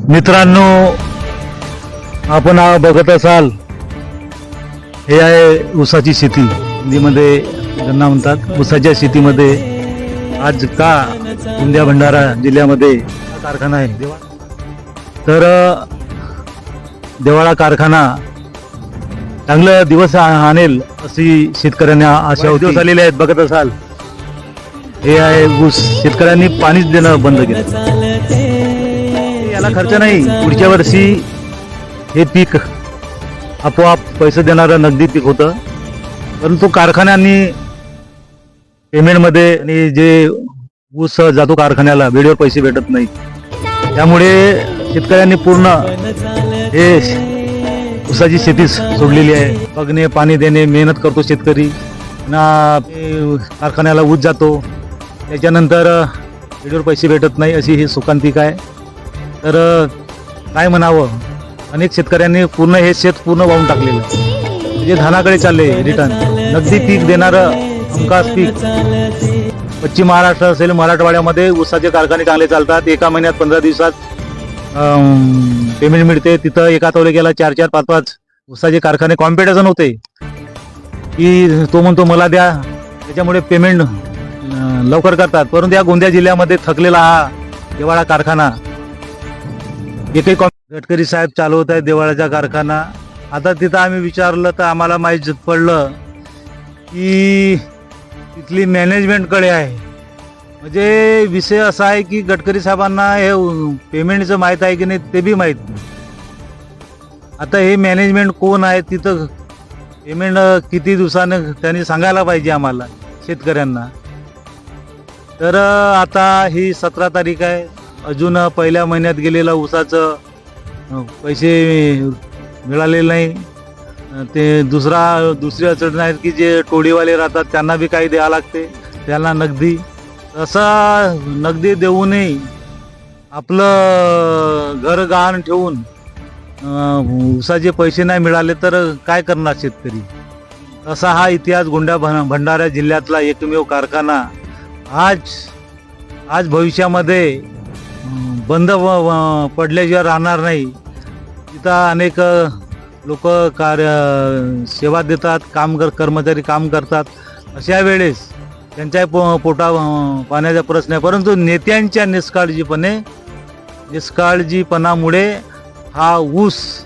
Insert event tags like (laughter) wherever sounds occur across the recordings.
मित्रांनो आपण आ- बघत असाल हे आहे ऊसाची शेती. हिंदीमध्ये त्यांना म्हणतात ऊसाच्या शेतीमध्ये आज का गोंदिया भंडारा जिल्ह्यामध्ये कारखाना आहे? तर देवाळा कारखाना चांगलं दिवस आणेल अशी शेतकऱ्यांना आशा दिवस आलेले आहेत बघत असाल. हे आहे ऊस. शेतकऱ्यांनी पाणीच देणं बंद केलं. याला खर्च नाही पुढच्या वर्षी हे पीक आपोआप पैसे देणारं नगदी पीक होतं. परंतु कारखान्यांनी पेमेंटमध्ये आणि जे ऊस जातो कारखान्याला वेळेवर पैसे भेटत नाही. त्यामुळे शेतकऱ्यांनी पूर्ण हे ऊसाची शेती सोडलेली आहे. बघणे पाणी देणे मेहनत करतो शेतकरी. ना कारखान्याला ऊस जातो. त्याच्यानंतर वेळेवर पैसे भेटत नाही अशी ही सुकांतिक आहे. तर काय म्हणावं? अनेक शेतकऱ्यांनी पूर्ण हे शेत पूर्ण वाहून टाकलेलं म्हणजे धानाकडे चालले रिटर्न नगदी पीक देणारं हमखास पीक. पश्चिम महाराष्ट्र असेल मराठवाड्यामध्ये ऊसाचे कारखाने चांगले चालतात. एका महिन्यात पंधरा दिवसात पेमेंट मिळते. तिथं एका तालुक्याला चार चार पाच पाच ऊसाचे कारखाने कॉम्पिटिशन होते. की तो म्हणतो मला द्या. त्याच्यामुळे पेमेंट लवकर करतात. परंतु या गोंदिया जिल्ह्यामध्ये थकलेला हा हिवाळा कारखाना एकही गडकरी साहेब चालवत आहे देवाळाचा कारखाना. आता तिथं आम्ही विचारलं तर आम्हाला माहीत पडलं की तिथली मॅनेजमेंटकडे आहे. म्हणजे विषय असा आहे की गडकरी साहेबांना हे पेमेंटचं माहीत आहे की नाही ते बी माहीत नाही. आता हे मॅनेजमेंट कोण आहे तिथं पेमेंट किती दिवसानं त्यांनी सांगायला पाहिजे आम्हाला शेतकऱ्यांना. तर आता ही सतरा तारीख आहे. अजून पहिल्या महिन्यात गेलेलं ऊसाचं पैसे मिळालेले नाही. ते दुसरा दुसरी अडचण आहेत की जे टोळीवाले राहतात त्यांना बी काही द्यावं लागते. त्यांना नगदी. तसा नगदी देऊनही आपलं घर गहाण ठेवून ऊसाचे पैसे नाही मिळाले तर काय करणार शेतकरी? असा हा इतिहास गोंड्या भं- भंडारा जिल्ह्यातला एकमेव कारखाना आज आज भविष्यामध्ये बंद व- पडल्याशिवाय राहणार नाही. तिथं अनेक लोक कार्य सेवा देतात काम कर कर्मचारी काम करतात. अशा वेळेस त्यांच्या पो पोटा पाण्याचा प्रश्न आहे. परंतु नेत्यांच्या निष्काळजीपणे निष्काळजीपणामुळे हा ऊस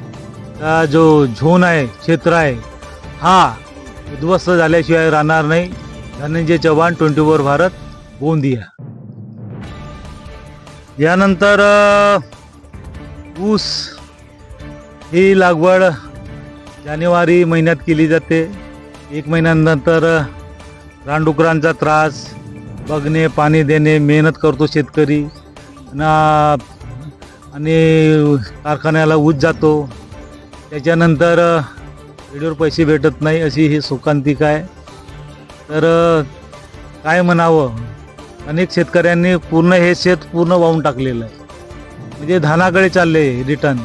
हा जो झोन आहे क्षेत्र आहे हा उद्ध्वस्त झाल्याशिवाय राहणार नाही. Dhananjay Chavan twenty four Bharat Gondia. यानंतर ऊस ही लागवड जानेवारी महिन्यात केली जाते. एक महिन्यानंतर रानडुकरांचा त्रास बघणे पाणी देणे मेहनत करतो शेतकरी. ना आणि कारखान्याला ऊस जातो. त्याच्यानंतर वेळेवर पैसे भेटत नाही अशी ही सुकांतिक आहे. तर काय म्हणावं? अनेक शेतकऱ्यांनी पूर्ण हे शेत पूर्ण वाहून टाकलेलं आहे. म्हणजे धानाकडे चालले रिटर्न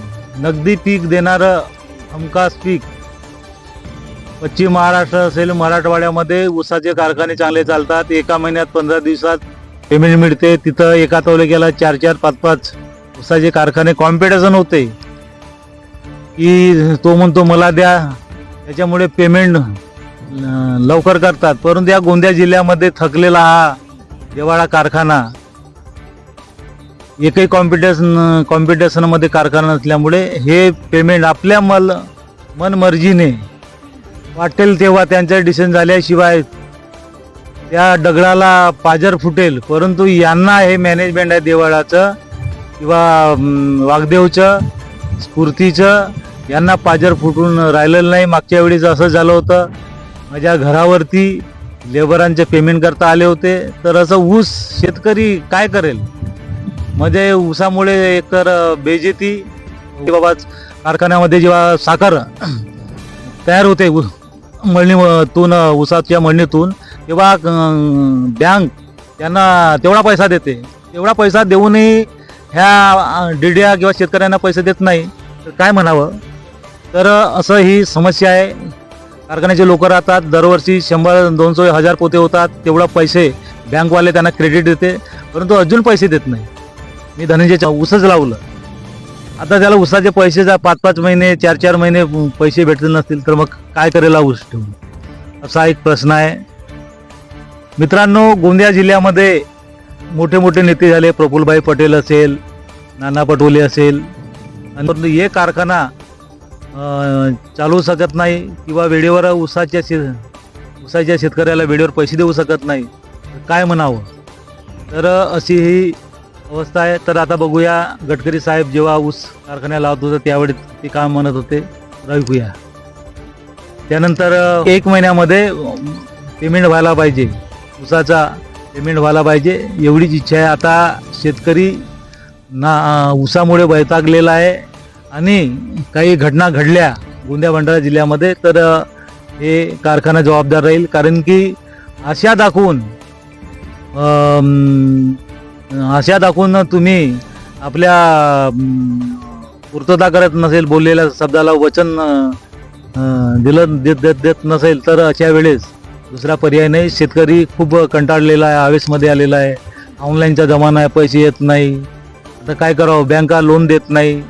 नगदी पीक देणारं हमखास पीक पश्चिम महाराष्ट्र असेल मराठवाड्यामध्ये ऊसाचे कारखाने चांगले चालतात. एका महिन्यात पंधरा दिवसात पेमेंट मिळते. तिथं एका तालुक्याला चार चार पाच पाच ऊसाचे कारखाने कॉम्पिटिशन होते. की तो म्हणतो मला द्या. त्याच्यामुळे पेमेंट लवकर करतात. परंतु या गोंदिया जिल्ह्यामध्ये थकलेला हा देवाळा कारखाना. एकही कॉम्पिटिशन कॉम्पिटिशनमध्ये कारखाना नसल्यामुळे हे पेमेंट आपल्या मल मनमर्जीने वाटेल तेव्हा त्यांच्या डिसिजन झाल्याशिवाय त्या दगडाला पाजर फुटेल. परंतु यांना हे मॅनेजमेंट आहे देवाळाचं किंवा वाघदेवचं स्फूर्तीचं यांना पाजर फुटून राहिलेलं नाही. मागच्या वेळेस असं झालं होतं. माझ्या घरावरती लेबरांचे पेमेंट करता आले होते तर असं ऊस शेतकरी काय करेल? म्हणजे ऊसामुळे एकतर बेजेती बाबा कारखान्यामध्ये जेव्हा साखर (clears throat) तयार होते मळणीतून ऊसाच्या मळणीतून तेव्हा बँक त्यांना तेवढा पैसा देते. तेवढा पैसा देऊनही ह्या डिड्या किंवा शेतकऱ्यांना पैसे देत नाही. तर काय म्हणावं? तर असं ही समस्या आहे. कारखान्याचे लोक राहतात. दरवर्षी शंभर दोनशे हजार पोते होतात. तेवढा पैसे बँकवाले त्यांना क्रेडिट देते. परंतु अजून पैसे देत नाही. मी धनंजयच्या ऊसच लावलं. आता त्याला उसाचे पैसे जा पाच पाच महिने चार चार महिने पैसे भेटले नसतील तर मग काय करेल ऊस ठेवून? असा एक प्रश्न आहे. मित्रांनो गोंदिया जिल्ह्यामध्ये मोठे मोठे नेते झाले. प्रफुल्लभाई पटेल असेल नाना पटोले असेल. आणि परंतु हे कारखाना चालवू शकत नाही किंवा वेळेवर ऊसाच्या शे ऊसाच्या शेतकऱ्याला वेळेवर पैसे देऊ शकत नाही. काय म्हणावं? तर अशी ही अवस्था आहे. तर आता बघूया गडकरी साहेब जेव्हा ऊस कारखान्या लावत होतं त्यावेळी ते काय म्हणत होते. ऐकूया. त्यानंतर एक महिन्यामध्ये पेमेंट व्हायला पाहिजे. ऊसाचा पेमेंट व्हायला पाहिजे. एवढीच इच्छा आहे. आता शेतकरी ना ऊसामुळे वैतागलेला आहे. आणि काही घटना घडल्या गोंदिया भंडारा जिल्ह्यामध्ये तर हे कारखाना जबाबदार राहील. कारण की आशा दाखवून आशा दाखवून तुम्ही आपल्या पूर्तता करत नसेल बोललेल्या शब्दाला वचन दिलं देत देत देत नसेल तर अशा वेळेस दुसरा पर्याय नाही. शेतकरी खूप कंटाळलेला आहे आवेशमध्ये आलेला आहे. ऑनलाईनचा जमाना आहे पैसे येत नाही. आता काय करावं? बँका लोन देत नाही.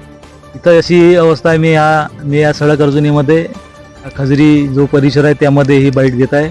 इथं अशी अवस्था आहे. मी या मी या सडक अर्जुनीमध्ये खजरी जो परिसर आहे त्यामध्ये ही बाईट घेत आहे.